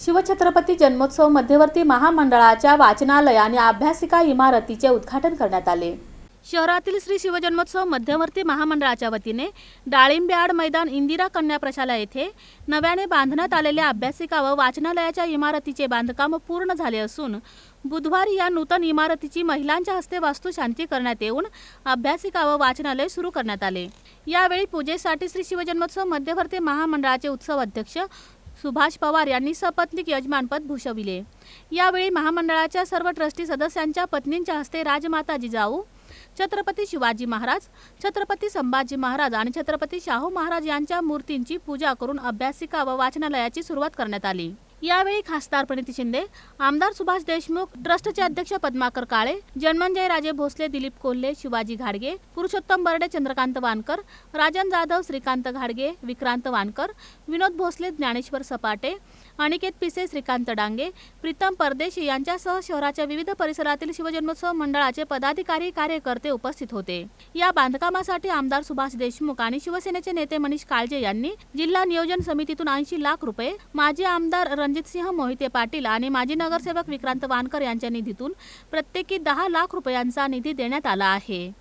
शिवछत्रपती जन्मोत्सव मध्यवर्ती महामंडळाच्या वाचनालय आणि अभ्यासिका इमारतीचे उद्घाटन करण्यात आले. शहरातील श्री शिवजन्मोत्सव मध्यवर्ती महामंडळाच्या वतीने डाळिंब्याड मैदान इंदिरा कन्या प्रशाला येथे नव्याने बांधण्यात आलेल्या अभ्यासिका व वाचनालयाच्या इमारतीचे बांधकाम पूर्ण झाले असून बुधवारी या नूतन इमारतीची महिलांच्या हस्ते वास्तुशांती करण्यात येऊन अभ्यासिका व वाचनालय सुरू करण्यात आले. यावेळी पूजेसाठी श्री शिवजन्मोत्सव मध्यवर्ती महामंडळाचे उत्सव अध्यक्ष सुभाष पवार यांनी सपत्नीक यजमानपद भूषविले. यावेळी महामंडळाच्या सर्व ट्रस्टी सदस्यांच्या पत्नींच्या हस्ते राजमाता जिजाऊ छत्रपती शिवाजी महाराज छत्रपती संभाजी महाराज आणि छत्रपती शाहू महाराज यांच्या मूर्तींची पूजा करून अभ्यासिका व वाचनालयाची सुरुवात करण्यात आली. यावेळी खासदार प्रणिती शिंदे आमदार सुभाष देशमुख ट्रस्टचे अध्यक्ष पद्माकर काळे जन्मंजय राजे भोसले दिलीप कोल्हे शिवाजी घाडगे पुरुषोत्तम बर्डे चंद्रकांत वानकर राजन जाधव श्रीकांत घाडगे विक्रांत वानकर विनोद भोसले ज्ञानेश्वर सपाटे अनिकेत पिसे श्रीकांत डांगे प्रीतम परदेशी यांच्यासह शहराच्या विविध परिसरातील शिवजन्मोत्सव मंडळाचे पदाधिकारी कार्यकर्ते उपस्थित होते. या बांधकामासाठी आमदार सुभाष देशमुख आणि शिवसेनेचे नेते मनीष काळजे यांनी जिल्हा नियोजन समितीतून ऐंशी लाख रुपये माजी आमदार रणजितसिंह मोहिते पाटील आणि माजी नगरसेवक विक्रांत वानकर यांच्या निधीतून प्रत्येकी दहा लाख रुपयांचा निधी देण्यात आला आहे.